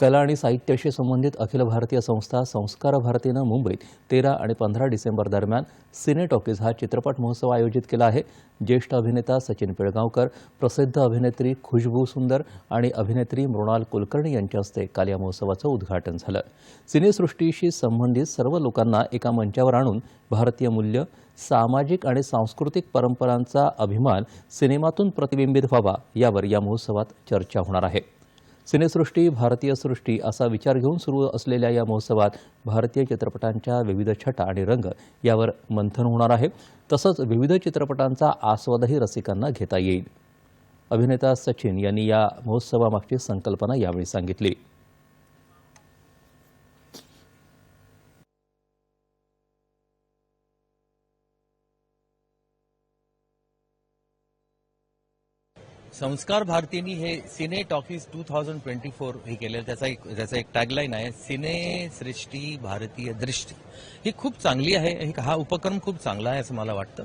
कला आणि साहित्याशी संबंधित अखिल भारतीय संस्था संस्कार भारतीनं मुंबईत तेरा आणि पंधरा डिसेंबर दरम्यान सिने टॉकीज हा चित्रपट महोत्सव आयोजित केला आहे. ज्येष्ठ अभिनेता सचिन पिळगावकर प्रसिद्ध अभिनेत्री खुशबू सुंदर आणि अभिनेत्री मृणाल कुलकर्णी यांच्या हस्ते काल या महोत्सवाचं उद्घाटन झालं. सिनेसृष्टीशी संबंधित सर्व लोकांना एका मंचावर आणून भारतीय मूल्य सामाजिक आणि सांस्कृतिक परंपरांचा अभिमान सिनेमातून प्रतिबिंबित व्हावा यावर या महोत्सवात चर्चा होणार आहे. सिनेसृष्टी भारतीय सृष्टी असा विचार घेऊन सुरू असलेल्या या महोत्सवात भारतीय चित्रपटांच्या विविध छटा आणि रंग यावर मंथन होणार आहे. तसंच विविध चित्रपटांचा आस्वादही रसिकांना घेता येईल. अभिनेता सचिन यांनी या महोत्सवामागची संकल्पना यावेळी सांगितली. संस्कार भारतीनी हे cine talkies two thousand twenty four हे केलेलं त्याचा एक त्याचा एक टॅगलाईन आहे सिने सृष्टी भारतीय दृष्टी. ही खूप चांगली आहे एक हा उपक्रम खूप चांगला आहे असं मला वाटतं.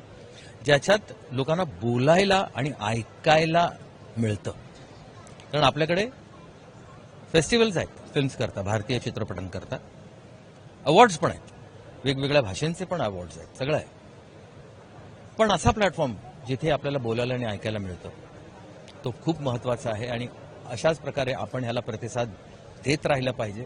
ज्याच्यात लोकांना बोलायला आणि ऐकायला मिळतं. कारण आपल्याकडे फेस्टिवल्स आहेत फिल्म्स करता भारतीय चित्रपटांकरता अवॉर्ड्स पण आहेत. वेगवेगळ्या भाषांचे पण अवॉर्ड्स आहेत सगळं आहे. पण असा प्लॅटफॉर्म जिथे आपल्याला बोलायला आणि ऐकायला मिळतं तो खूप महत्त्वाचा आहे आणि अशाच प्रकारे आपण ह्याला प्रतिसाद देत राहिला पाहिजे.